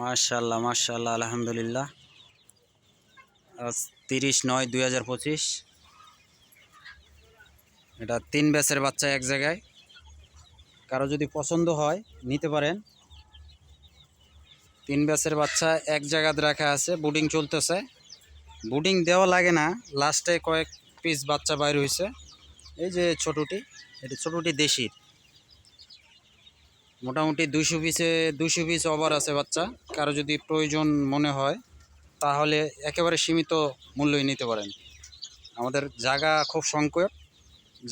মার্শাল্লাহ মার্শাল্লাহ আলহামদুলিল্লাহ। আজ তিরিশ নয় দুই হাজার পঁচিশ। এটা তিন ব্যাচের বাচ্চা এক জায়গায়। কারও যদি পছন্দ হয়, নিতে পারেন। তিন ব্যাচের বাচ্চা এক জায়গাতে রাখা আছে বুডিং চলতেছে। বুডিং দেওয়া লাগে না, লাস্টে কয়েক পিস বাচ্চা বাইর হয়েছে। এই যে ছোটটি, এটি ছোটটি দেশির। মোটামুটি দুশো পিসে দুইশো পিস ওভার আছে বাচ্চা। কারও যদি প্রয়োজন মনে হয়, তাহলে একেবারে সীমিত মূল্যই নিতে পারেন। আমাদের জায়গা খুব সংকট,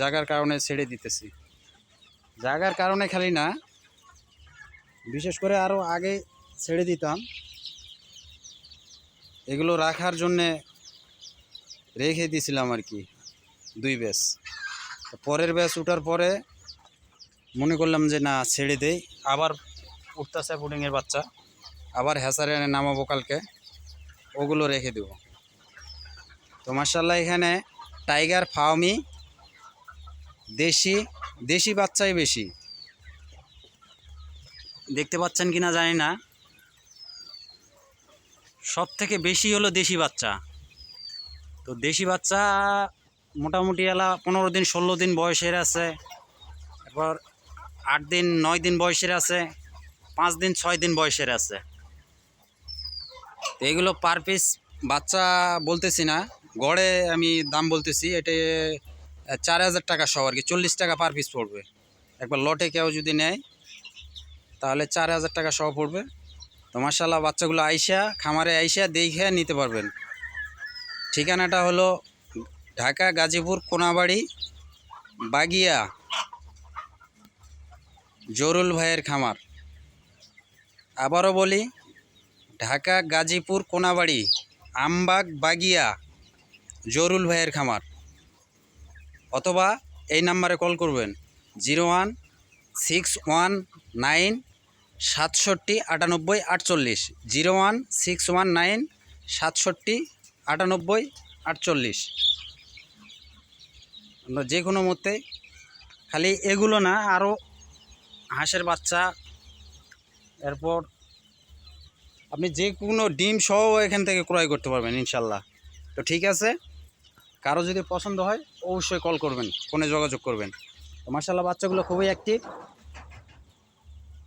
জায়গার কারণে ছেড়ে দিতেছি। জায়গার কারণে খালি না, বিশেষ করে আরও আগে ছেড়ে দিতাম। এগুলো রাখার জন্যে রেখে দিয়েছিলাম আর কি, দুই ব্যাস পরের ব্যাস ওঠার পরে মনে করলাম যে না ছেড়ে দেই। আবার উঠতেছে পুডিংয়ের বাচ্চা। আবার হ্যাসারে নামাবো কালকে। ওগুলো রেখে দেব। তো মার্শাল্লাহ এখানে টাইগার ফাউমি দেশি দেশি বাচ্চাই বেশি। দেখতে পাচ্ছেন কি না জানি না। সব থেকে বেশি হলো দেশি বাচ্চা। তো দেশি বাচ্চা মোটামুটি এলা পনেরো দিন ষোলো দিন বয়সের আছে। এরপর আট দিন, নয় দিন বয়সের আছে, পাঁচ দিন, ছয় দিন বয়সের আছে। তো এগুলো পার পিস বাচ্চা বলতেছি না, গড়ে আমি দাম বলতেছি এটা চার হাজার টাকা সহ আর কি, চল্লিশ টাকা পার পিস পড়বে। একবার লটে কেউ যদি নেয়, তাহলে চার হাজার টাকা সহ পড়বে। তো মার্শাল্লাহ বাচ্চাগুলো আইসা, খামারে আইসা দেখে নিতে পারবেন। ঠিকানাটা হলো ঢাকা, গাজীপুর, কোনাবাড়ি, বাগিয়া জরুল ভাইয়ের খামার। আবারও বলি, ঢাকা, গাজীপুর, কোনাবাড়ি, আমবাগ, বাগিয়া, জরুল ভাইয়ের খামার। অথবা এই নাম্বারে কল করবেন, zero one six one nine সাতষট্টি আটানব্বই আটচল্লিশ। Zero one six one nine সাতষট্টি আটানব্বই আটচল্লিশ। যে কোনো মতে খালি এগুলো না, আরও হাঁসের বাচ্চা। এরপর আপনি যে কোনো ডিম সহ এখান থেকে ক্রয় করতে পারবেন ইনশাল্লাহ। তো ঠিক আছে, কারও যদি পছন্দ হয় অবশ্যই কল করবেন ফোনে যোগাযোগ করবেন। তো মার্শাল্লাহ বাচ্চাগুলো খুবই অ্যাক্টিভ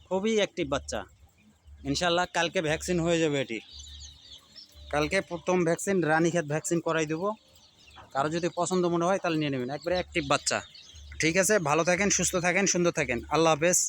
খুবই অ্যাক্টিভ বাচ্চা। ইনশাল্লাহ কালকে ভ্যাকসিন হয়ে যাবে এটি। কালকে প্রথম ভ্যাকসিন রানীক্ষেত ভ্যাকসিন করাই দেবো। কারও যদি পছন্দ মনে হয় তাহলে নিয়ে নেবেন, একবারে অ্যাক্টিভ বাচ্চা। ঠিক আছে, ভালো থাকেন, সুস্থ থাকেন, সুন্দর থাকেন। আল্লাহ হাফেজ।